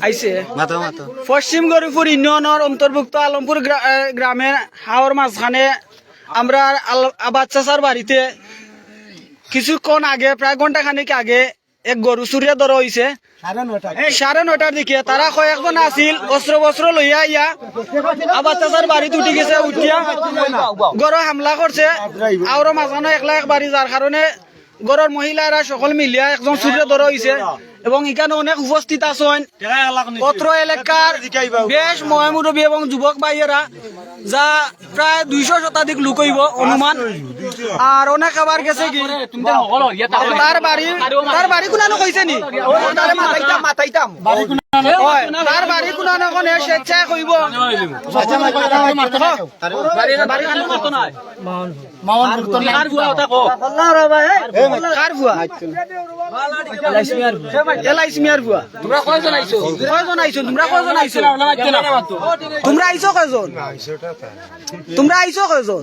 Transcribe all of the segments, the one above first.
আইছে পশ্চিম গরিপুর ইউনিয়নের অন্তর্ভুক্ত আলমপুর গ্রা- এ, গ্রামে হাওর মাঝখানে আমরা আবাদ বাড়িতে কিছুক্ষণ আগে প্রায় ঘণ্টা খানিক আগে এক গরু চুরিয়া ধরা হয়েছে সাড়ে নটার দিকে। তারা কয়েকজন আছিল অস্ত্র বস্ত্র লইয়া ইয়া আবাদ চাচার বাড়িতে উঠি গেছে উঠিয়া গরু হামলা করছে। আরও মাঝখানে একলা এক বাড়ি যার কারণে গড়ের মহিলারা সকল মিলিয়া একজন সূর্য ধরা হয়েছে এবং এখানে অনেক উপস্থিত আছেন অত্র এলাকার বেশ মহামুরবী এবং যুবক ভাইয়েরা যা প্রায় দুইশো শতাধিক লোক হইব অনুমান। আর অনেক আবার গেছে কি তার বাড়ি তার বাড়ি কোনানো কইছে নি? তার বাড়ি কোনানো কোনে স্বেচ্ছায় কইব। কার ভুয়া? তোমরা কয়জন আইছো? কয়জন আইছো? তোমরা কয়জন আইছো? তোমরা আইছো কয়জন? তোমরা আইছো কয়জন?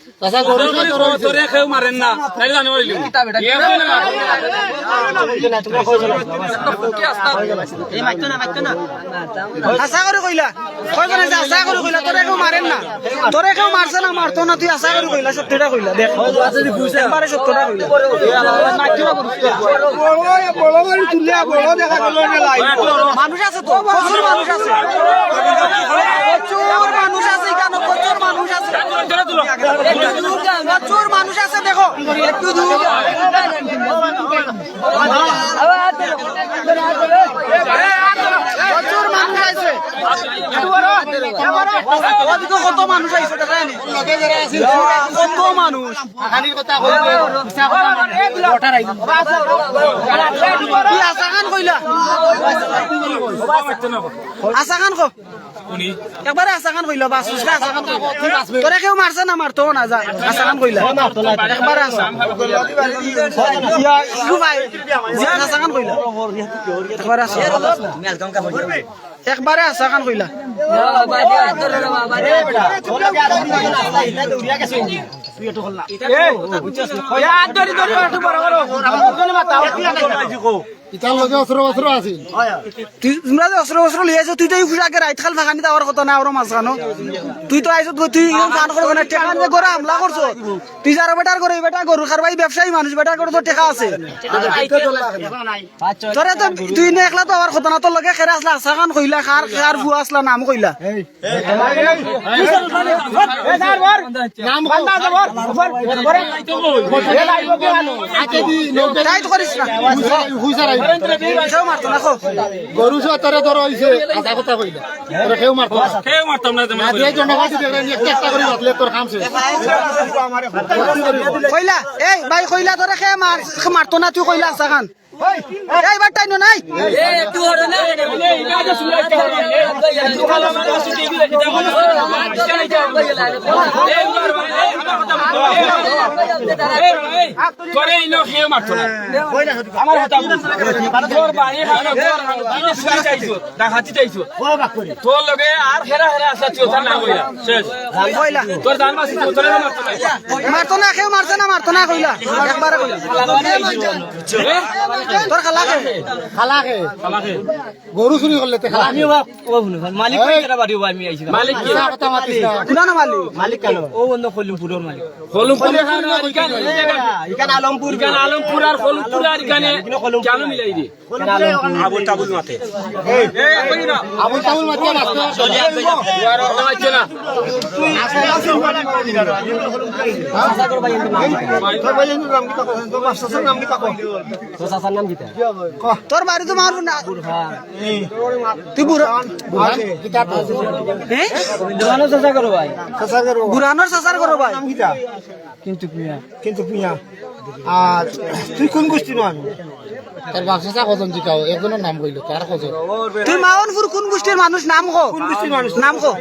কয়জন আছে আশা করে কইলা তোরে কেউ মারেন না তোরে কেউ মারছে না মারতো না তুই আশা করে কইলা সত্যিটা কইলা দেখ একবারে সত্যটা কইলা মানুষ আছে তো প্রচুর মানুষ আছে প্রচুর মানুষ আছে এখানে প্রচুর মানুষ আছে। প্রচুর মানুষ আছে দেখো। একটু দূর প্রচুর মানুষ আছে কত মানুষ আইছে কত মানুষ? তুই আশা খান কইলা? আশা খান কো? একবারে আশা খান কইলা বাস সুস্কা আশা খান তোরে কেউ মারছে না মারতো না যা আশা খান কইলা। একবারে আশা। ইয়া ইউ ভাই জিয়া আশা খান কইলা। একবারে আশা। একবারে আশা খান কইলা। ইতার লগে অস্ত্র বস্ত্র আছে তুই তোমরা যে অস্ত্র বস্ত্র লিয়ে আছো তুই তো ইফুস আগে রাইত খাল ফাঁকানি দেওয়ার কথা না ওরা মাঝখানো তুই তো আইসত তুই ইমান কান করব না টেকা নিয়ে করে হামলা করছ তুই যারা বেটার করে বেটা গরু খারবাই ব্যবসায়ী মানুষ বেটার করে তো টেকা আছে তোরে তো তুই নে একলা তো আমার কথা না তোর লগে খেরা আসলা আশা খান কইলা খার খার ভুয়া আসলা নাম কইলা নাম তাই তো করিস না কেউ মারতো না খো গরু সতরে ধর হইছে আশা কথা কইলা তোরা কেউ মারতো আজকে জনগণ দেখলেন একটা একটা করে বাতলে তোর কাম শেষ। কইলা এই ভাই কইলা তোরে কে মার মারতো না তুই কইলা আশা খান এই বার টাইনো নাই। তোর লগে আর হেরা হেরা আসা তার কইলা শেষ তোর জান মাসি তোর মারতো না মারতো না কেউ মারছে না মারতো না কইলা। একবারে কইলা। তোর খালা খে খালাকে গরু চুরি করলে তে খালা মালিক এই, মালিক কি? কথা মাতিস না। কোনা? না মারলি হলুম পুরে খানো আর ইকান ইকান আলমপুর ইকান আলমপুর আর হলুমপুর আর ইকানে কেন মিলাই দি আবুল তাবুল মাতে। এই কই না আবুল তাবুল মাতিয়া রাস্তা আর হচ্ছে না। তোর? বাড়ি তো মারবো না। তুই বুড়ানোর চেষ্টা করো ভাই। বুড়ানোর চেষ্টা করো ভাই। কিন্তু পিয়া। আর তুই কোন গোষ্ঠী নো আমি তার বাক্সা কজন জিকাও একজনের নাম কইলো কার কজন তুই মাওনপুর কোন গোষ্ঠীর মানুষ নাম কো কোন গোষ্ঠীর মানুষ নাম কো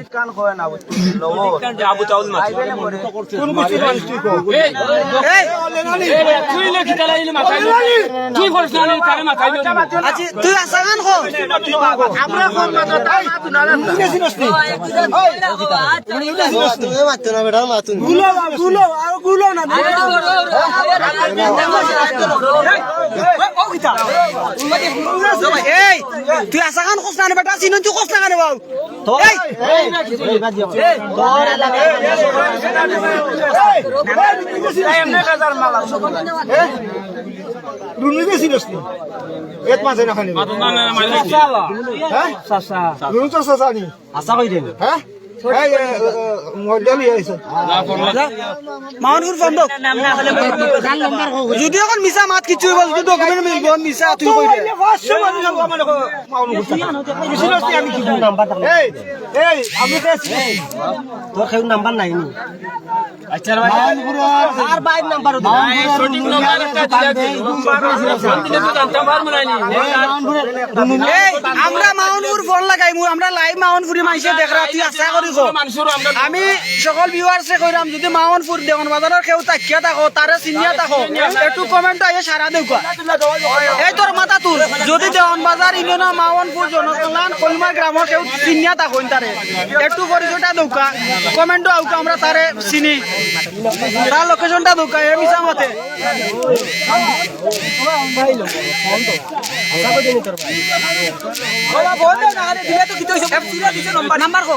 আবু চাউল মাছ কোন গোষ্ঠীর মানুষ তুই কও এই তুই লেখি তালাইলি মাথায় তুই করছ না তারে মাথায় আজি তুই আসাগান কো আমরা কোন মাত্র তাই তুই চিনস নি গুলো গুলো আরগুলো না এই তুই আসাগান কোস না বেটা চিনন তুই কোস না কেন বাউ এই রুনুকে চিনস নি এত মাঝে না খালি হ্যাঁ রুনু তো সাসানি আশা কই দেন হ্যাঁ এই মডেল আইছে মাওনপুর বন্ধ যদি এখন মিছা মাত কিছু বল ডকুমেন্ট মিলব মিছা তুই কই দে এই এই আমি তোর কেউ নাম্বার নাই নি? আচ্ছা আর বাইর নাম্বার সঠিক নম্বর না। এই আমরা মাউনপুর ফোন লাগাই মু আমরা লাইভ মাউনপুরি মাইসে দেখরা তুই আশা করি আমি সকল ভিউয়ার্সে কইরাম যদি মাউনপুর দেওয়ান বাজারের কেউ তাকিয়া থাকো তারে চিনিয়া থাকো একটু কমেন্ট আইয়ে সারা দেউকা এই তোর মাথা তুল যদি দেওয়ান বাজার ইউনিয়ন মাউনপুর জনকল্যাণ কলমা গ্রামের কেউ চিনিয়া থাকো তারে একটু পরিচয়টা দৌকা কমেন্ট আউকা আমরা তারে চিনি। তার লোকেশনটা দৌকা এ মিছা মতে। নাম্বার কো।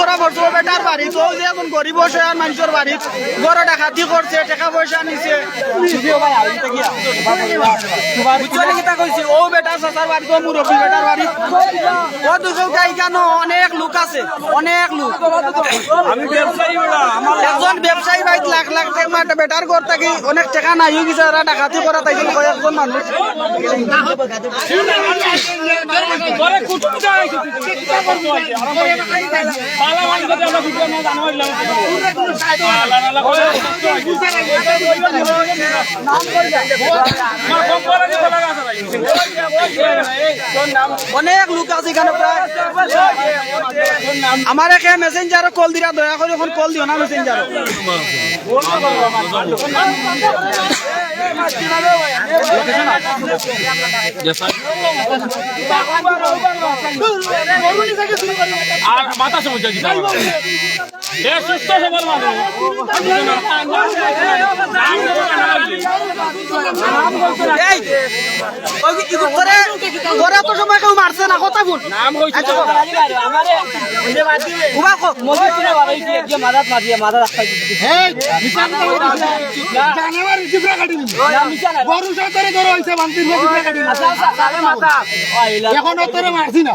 বাড়ি পড়ছে ও বেটার বাড়ি। ও যে এখন গরিব অসহায় মানুষের বাড়ি। গড় ডাকাতি করছে টাকা পয়সা নিছে। বুঝছ নাকি তা কইছি? ও বেটা চাচার বাড়ি ও মুরব্বী বেটার বাড়ি। ও দুশো গাই কেন? অনেক লোক আছে অনেক লোক। আমি ব্যবসায়ী আমার একজন ব্যবসায়ী বাইক লাখ লাখ টাকা বেটার ঘর থাকি অনেক টাকা নাই গেছে ওরা ডাকাতি করা তাই কয়েকজন মানুষ। ঘরে কুটুম যায় অনেক লোক আছে এখানে প্রায়। আমার একে মেসেঞ্জার কল দিরা, দয়া করে এখন কল দিও না মেসেঞ্জার আর মাথা সমস্যা সুস্থ সবল মারছে না কথা আচ্ছা, এখন তোরে মারছি না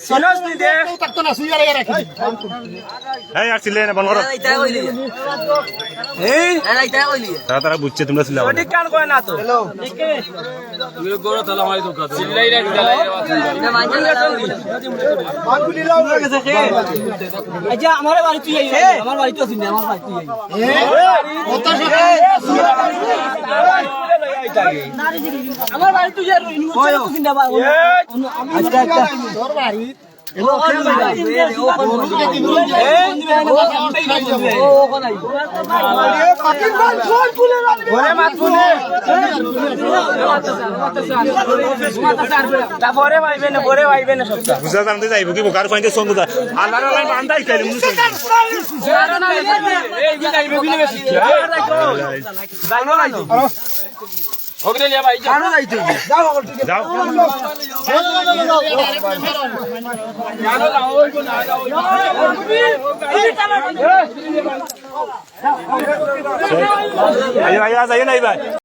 সিনস নি কেউ থাকতো না সুইয়ারে রাখি এই আর চিল্লাই না বন্ধ করো। এই? তারা তারা বুঝছে তোমরা চিল্লাও না। কান কয় না তো? চিল্লাই রাখি জ্বালাই আচ্ছা আমার বাড়ি তুই আমার বাড়ি তো চিনি আমার বাড়ি তুই কত আমার বাড়ি তুই আচ্ছা আচ্ছা তোর বাড়ি? না না বুঝা জানতে যাইব কি বোকার কইতে সঙ্গ যা আল্লাহ আল্লাহ বান্দাই খাইলে মুনু যাও আইয়া আইয়া নাই ভাই